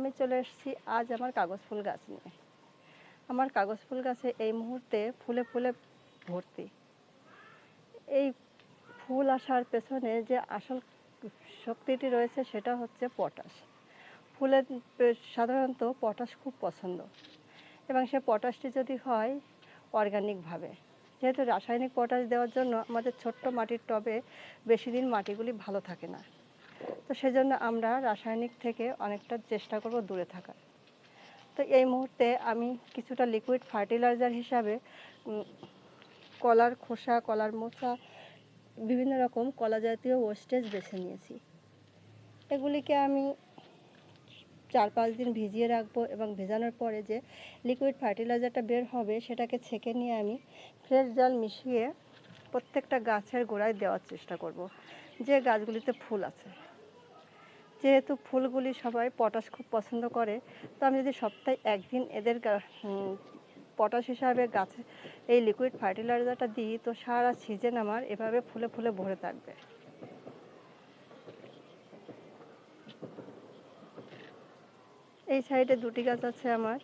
আমি চলে এসেছি আজ আমার কাগজ ফুল গাছ নিয়ে। আমার কাগজ ফুল গাছে এই মুহূর্তে ফুলে ফুলে ভর্তি। এই ফুল আসার পেছনে যে আসল শক্তিটি রয়েছে সেটা হচ্ছে পটাশ। ফুলের সাধারণত পটাশ খুব পছন্দ। এবং সে পটাশটি যদি হয় অর্গানিকভাবে যেহেতু রাসায়নিক পটাশ দেওয়ার জন্য আমাদের ছোট্ট মাটির টবে বেশি দিন মাটিগুলি ভালো থাকে না। তো সেজন্য আমরা রাসায়নিক থেকে অনেকটা চেষ্টা করব দূরে থাকার। তো এই মুহূর্তে আমি কিছুটা লিকুইড ফার্টিলাইজার হিসাবে কলার খোসা, কলার মোচা, বিভিন্ন রকম কলা জাতীয় ওয়েস্টেজ বেছে নিয়েছি। এগুলিকে আমি চার পাঁচ দিন ভিজিয়ে রাখব এবং ভেজানোর পরে যে লিকুইড ফার্টিলাইজারটা বের হবে সেটাকে ছেঁকে নিয়ে আমি ফ্রেশ জল মিশিয়ে প্রত্যেকটা গাছের গোড়ায় দেওয়ার চেষ্টা করব। যে গাছগুলিতে ফুল আছে। যেহেতু ফুলগুলি সবাই পটাশ খুব পছন্দ করে, তো আমি যদি সপ্তাহে একদিন এদের পটাশ হিসাবে গাছে এই লিকুইড ফার্টিলাইজারটা দিই, তো সারা সিজন আমার এভাবে ফুলে ফুলে ভরে থাকবে। এই সাইডে দুটি গাছ আছে আমার।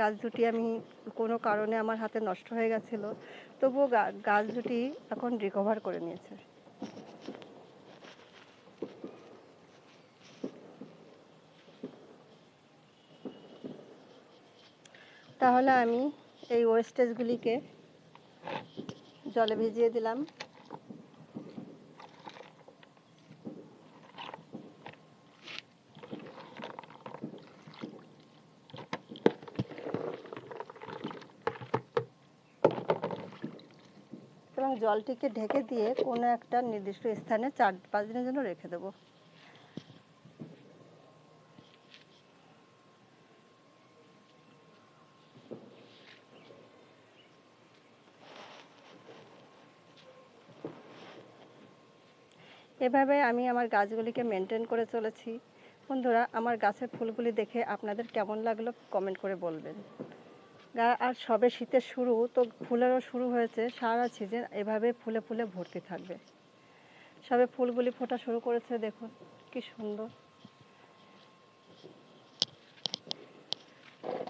গাছ দুটি আমি কোনো কারণে আমার হাতে নষ্ট হয়ে গেছিল, তবুও গাছ দুটি এখন রিকভার করে নিয়েছে। তাহলে আমি এই ওয়েস্টেজগুলিকে জলে ভিজিয়ে দিলাম। এবং জলটিকে ঢেকে দিয়ে কোনো একটা নির্দিষ্ট স্থানে চার পাঁচ দিনের জন্য রেখে দেবো। এভাবে আমি আমার গাছগুলিকে মেনটেন করে চলেছি। বন্ধুরা, আমার গাছের ফুলগুলি দেখে আপনাদের কেমন লাগল কমেন্ট করে বলবেন। আর সবে শীতের শুরু, তো ফুলেরও শুরু হয়েছে সারা সিজন এভাবে ফুলে ফুলে ভর্তি থাকবে। সবে ফুলগুলি ফোটা শুরু করেছে, দেখুন, কি সুন্দর।